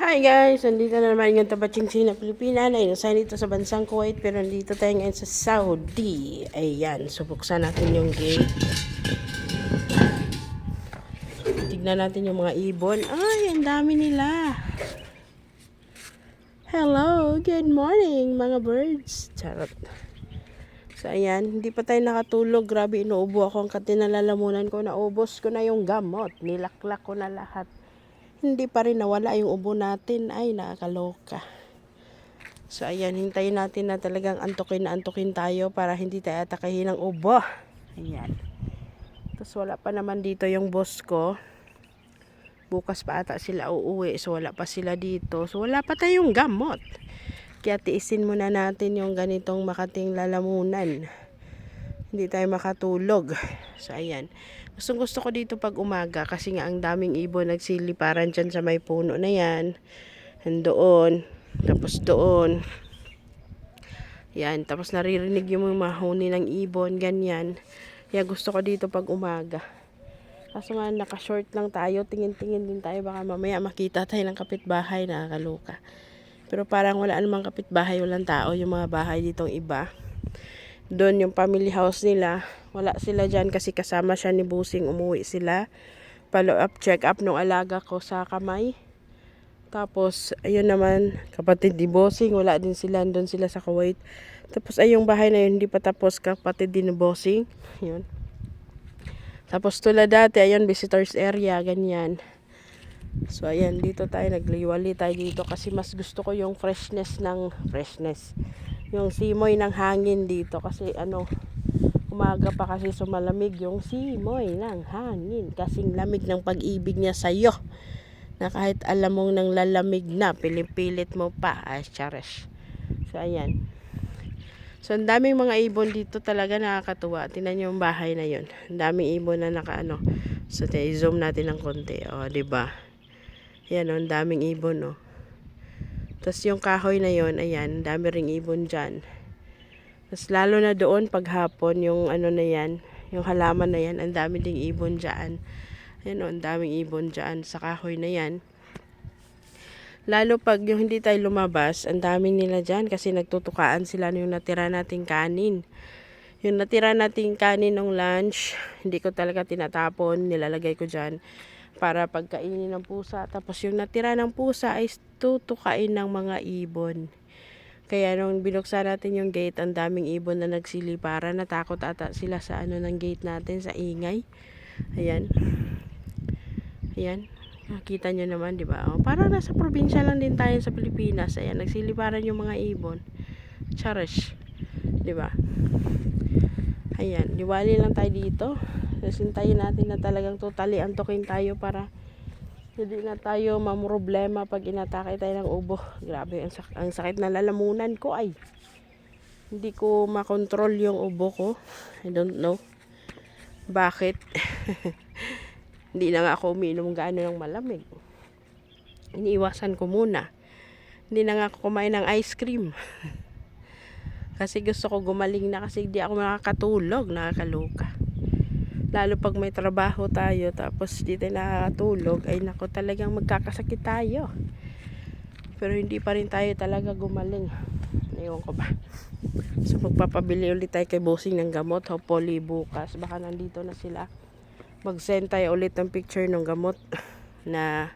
Hi guys! Nandito na naman yung Tabaching Sina Pilipina na inasign dito sa bansang Kuwait pero nandito tayo ngayon sa Saudi. Ayan, so buksan natin yung gate. Tignan natin yung mga ibon. Ay, ang dami nila. Hello, good morning mga birds. Charot. So ayan, hindi pa tayo nakatulog. Grabe, inuubo ako ang katinalalamunan ko. Naubos ko na yung gamot. Nilaklak ko na lahat hindi pa rin nawala yung ubo natin. Ay, nakakaloka. So, ayan, hintayin natin na talagang antukin na antukin tayo para hindi tayo atakahin ng ubo. Ayan. Tapos wala pa naman dito yung boss ko. Bukas pa ata sila uuwi. So, wala pa sila dito. So, wala pa tayong gamot. Kaya tiisin muna natin yung ganitong makating lalamunan. Hindi tayo makatulog. So, ayan. Gustong gusto ko dito pag umaga kasi nga ang daming ibon nagsiliparan dyan sa may puno na yan. Doon. Tapos doon. Yan. Tapos naririnig yung mga mahuni ng ibon. Ganyan. Kaya gusto ko dito pag umaga. Kaso nga naka-short lang tayo. Tingin-tingin din tayo. Baka mamaya makita tayo ng kapitbahay. Nakakaluka. Pero parang wala namang kapitbahay. Walang tao. Yung mga bahay ditong iba doon yung family house nila. Wala sila dyan kasi kasama siya ni Busing. Umuwi sila. Follow up, check up nung alaga ko sa kamay. Tapos, ayun naman, kapatid ni Bossing, wala din sila, doon sila sa Kuwait. Tapos, ay yung bahay na yun, hindi pa tapos, kapatid din ni Bossing. Yun. Tapos, tulad dati, ayun, visitors area, ganyan. So, ayan, dito tayo, nagliwali tayo dito kasi mas gusto ko yung freshness ng, freshness, yung simoy ng hangin dito kasi ano umaga pa kasi sumalamig. Yung simoy ng hangin kasing lamig ng pag-ibig niya sa iyo na kahit alam mong nang lalamig na pilipilit mo pa. Ay chares. So ayan. So ang daming mga ibon dito talaga nakakatuwa. Tinan yung bahay na yun. Ang daming ibon na naka ano. So tayo zoom natin ng konti. Oh, di ba? Yan oh, ang daming ibon oh tapos yung kahoy na yon ayan, dami ring ibon dyan. Tapos lalo na doon paghapon, yung ano na yan, yung halaman na yan, ang dami ding ibon dyan. Ayan o, ang daming ibon dyan sa kahoy na yan. Lalo pag yung hindi tayo lumabas, ang daming nila dyan kasi nagtutukaan sila yung natira nating kanin. Yung natira nating kanin ng lunch, hindi ko talaga tinatapon, nilalagay ko dyan para pagkainin ng pusa. Tapos yung natira ng pusa ay tutukain ng mga ibon. Kaya nung binuksan natin yung gate, ang daming ibon na nagsiliparan. Natakot ata sila sa ano ng gate natin, sa ingay. Ayan. Ayan. Nakita nyo naman, di ba? Oh, para nasa probinsya lang din tayo sa Pilipinas. Ayan, nagsiliparan yung mga ibon. Cherish. Di ba? Ayan, liwali lang tayo dito. Sintayin natin na talagang totally antokin tayo para hindi na tayo mamroblema pag inatake tayo ng ubo. Grabe, ang, sak ang sakit na lalamunan ko ay. Hindi ko makontrol yung ubo ko. I don't know. Bakit? hindi na nga ako umiinom gaano ng malamig. Iniiwasan ko muna. Hindi na nga ako kumain ng ice cream. kasi gusto ko gumaling na kasi hindi ako nakakatulog, nakakaluka lalo pag may trabaho tayo tapos di tayo nakakatulog ay nako talagang magkakasakit tayo. Pero hindi pa rin tayo talaga gumaling. Ewan ko ba. So magpapabili ulit tayo kay bossing ng gamot. Hopefully bukas. Baka nandito na sila. Mag send tayo ulit ng picture ng gamot na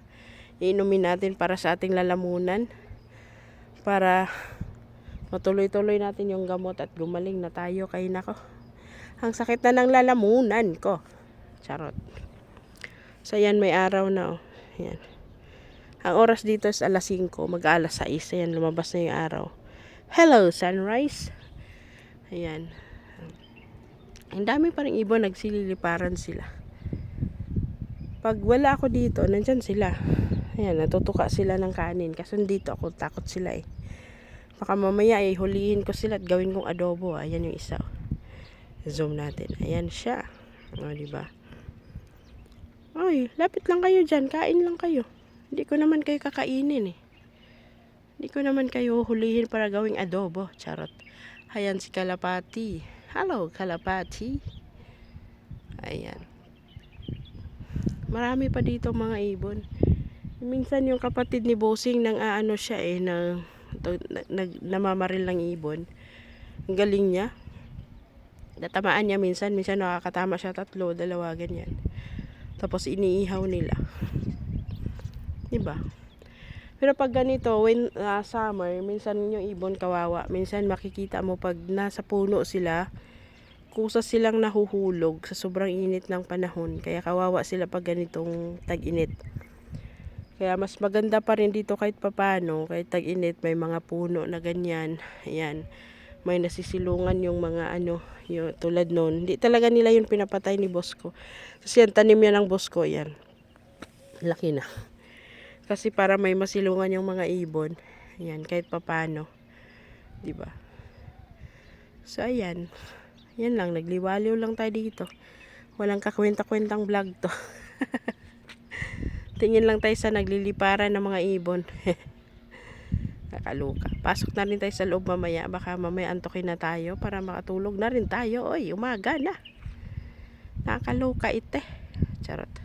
iinumin natin para sa ating lalamunan. Para matuloy-tuloy natin yung gamot at gumaling na tayo kay nako ang sakit na ng lalamunan ko. Charot. So, yan, may araw na, oh. Yan. Ang oras dito is alas 5, mag-alas 6. Ayan, lumabas na yung araw. Hello, sunrise. Ayan. Ang dami pa rin ibon, nagsililiparan sila. Pag wala ako dito, nandyan sila. Ayan, natutuka sila ng kanin. Kasi dito ako, takot sila eh. Baka mamaya ay eh, hulihin ko sila at gawin kong adobo. Ayan yung isa. Oh zoom natin. Ayan siya. O di ba ay lapit lang kayo dyan. Kain lang kayo. Hindi ko naman kayo kakainin eh. Hindi ko naman kayo hulihin para gawing adobo. Charot. Ayan si kalapati. Hello kalapati. Ayan. Marami pa dito mga ibon. Minsan yung kapatid ni Bossing nang aano siya eh, na, nag, nag- namamaril ng ibon. Ang galing niya. Natamaan niya minsan, minsan nakakatama siya tatlo, dalawa, ganyan. Tapos iniihaw nila. 'Di ba? Pero pag ganito, when ah, summer, minsan yung ibon kawawa. Minsan makikita mo pag nasa puno sila, kusa silang nahuhulog sa sobrang init ng panahon. Kaya kawawa sila pag ganitong tag-init. Kaya mas maganda pa rin dito kahit papano, kahit tag-init, may mga puno na ganyan. Ayan. May nasisilungan yung mga ano, yung tulad nun. Hindi talaga nila yun pinapatay ni boss. Kasi yan, tanim yan ng boss yan. Laki na. Kasi para may masilungan yung mga ibon. Ayan, kahit papano. ba? So, ayan. Yan lang, nagliwaliw lang tayo dito. Walang kakwenta-kwentang vlog to. Tingin lang tayo sa nagliliparan ng mga ibon. Kakaluka. Pasok na rin tayo sa loob mamaya. Baka mamaya antokin na tayo para makatulog na rin tayo. Oy, umaga na. Nakakaluka ite. Charot.